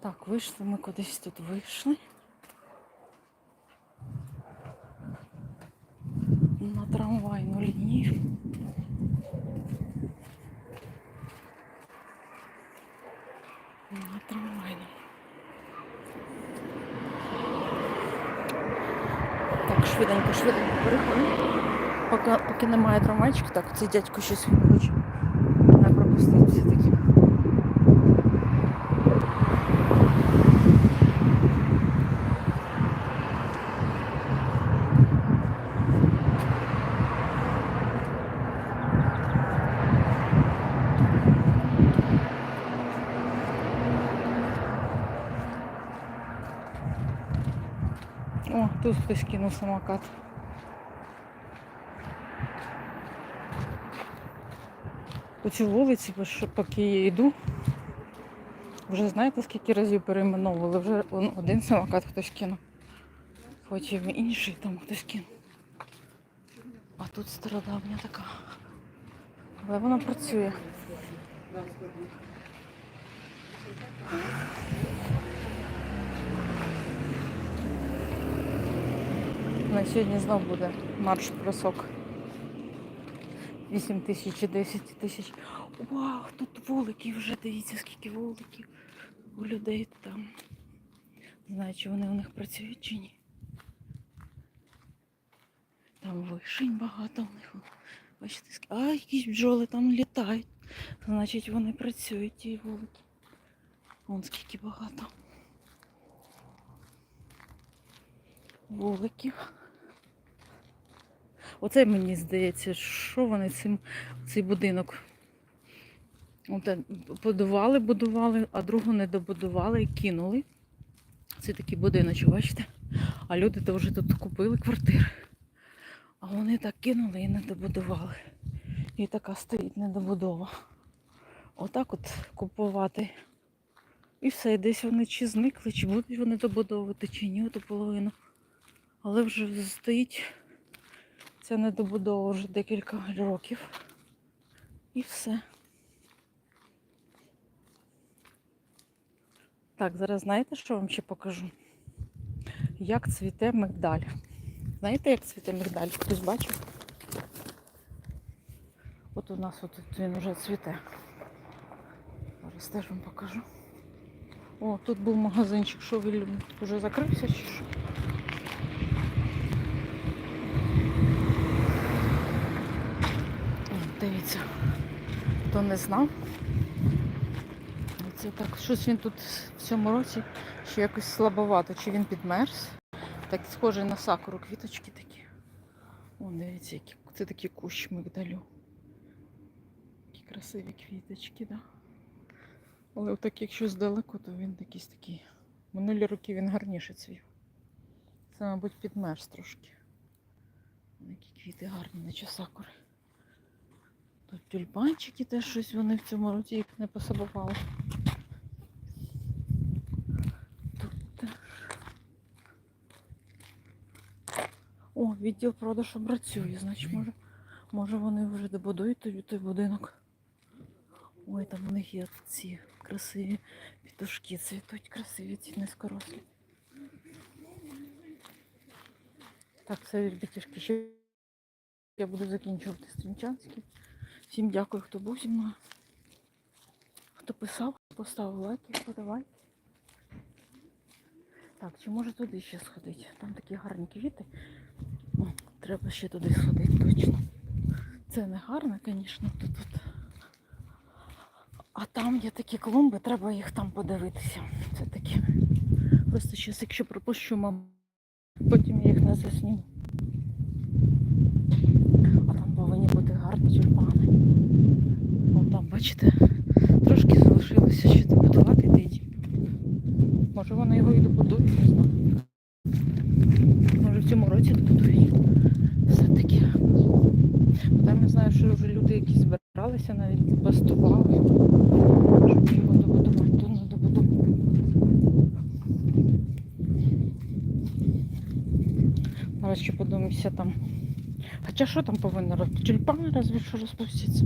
Так, вийшли, ми кудись тут вийшли. На трамвайну лінію. На трамвайну. Так, швиденько, швиденько переходимо. Поки, поки немає трамвайчика, так, цей дядько щось хоче. Не пропустити все-таки. О, тут хтось кинув самокат. По цій вулиці, поки я йду, вже знаєте, скільки разів перейменовували, вже один самокат хтось кинув. Потім інший там хтось кинув. А тут стародавня така. Але вона працює. На сьогодні знов буде марш бросок. 8 тисяч і 10 тисяч. Вау, тут вулики вже, дивіться, скільки вуликів у людей там. Не знаю, чи вони у них працюють чи ні. Там вишень багато у них. Бачите, ск- а якісь бджоли там літають. Значить, вони працюють, ті вулики. Вон скільки багато. Вуликів. Оце мені здається, що вони цим цей будинок. От, будували, будували, а другу не добудували і кинули. Це такий будиночок, бачите? А люди то вже тут купили квартири. А вони так кинули і не добудували. І така стоїть недобудова. Отак от купувати. І все, десь вони чи зникли, чи будуть вони добудовувати, чи ні, оту половину. Але вже стоїть ця недобудова вже декілька років. І все. Так, зараз знаєте, що вам ще покажу? Як цвіте мигдаль. Знаєте, як цвіте мигдаль? Хтось бачив? От у нас от він вже цвіте. Зараз теж вам покажу. О, тут був магазинчик, що він вже закрився чи що? О, Дивіться, хто не знав. Це так, щось він тут в цьому році ще якось слабовато. Чи він підмерз? Так схоже на сакуру, квіточки такі. О, дивіться, які це такі кущ мигдалю. Які красиві квіточки, да. Але отак, якщо здалеку, то він якийсь такий. Минулі роки він гарніше цвів. Це, мабуть, підмерз трошки. Які квіти гарні, наче сакури. Тут тюльпанчики теж щось вони в цьому році їх не теж. О, відділ продажу працює, значить, може, може вони вже добудують той, той будинок. Ой, там у них є ці красиві пітушки, цвітуть красиві ці низькорослі. Так, все, ребятішки, ще я буду закінчувати стрімчанський. Всім дякую, хто був зі мною. Хто писав, поставив лайки, подавай. Так, чи може туди ще сходити? Там такі гарні квіти. О, треба ще туди сходити точно. Це не гарно, звісно, то тут. А там є такі клумби, треба їх там подивитися. Це такі. Просто зараз, якщо пропущу, мам, потім я їх не засніму. А там повинні бути гарні тюльпани. О, там, бачите, трошки залишилося ще добудувати дім. Може вони його і добудують, не знаю. Може в цьому році добудують. Все-таки. Там я знаю, що вже люди якісь збиралися, навіть бастували, щоб його добудувати, то не добудували. Зараз ще подивимося там. Хоча що там повинно робити? Тюльпани разве що розпустяться.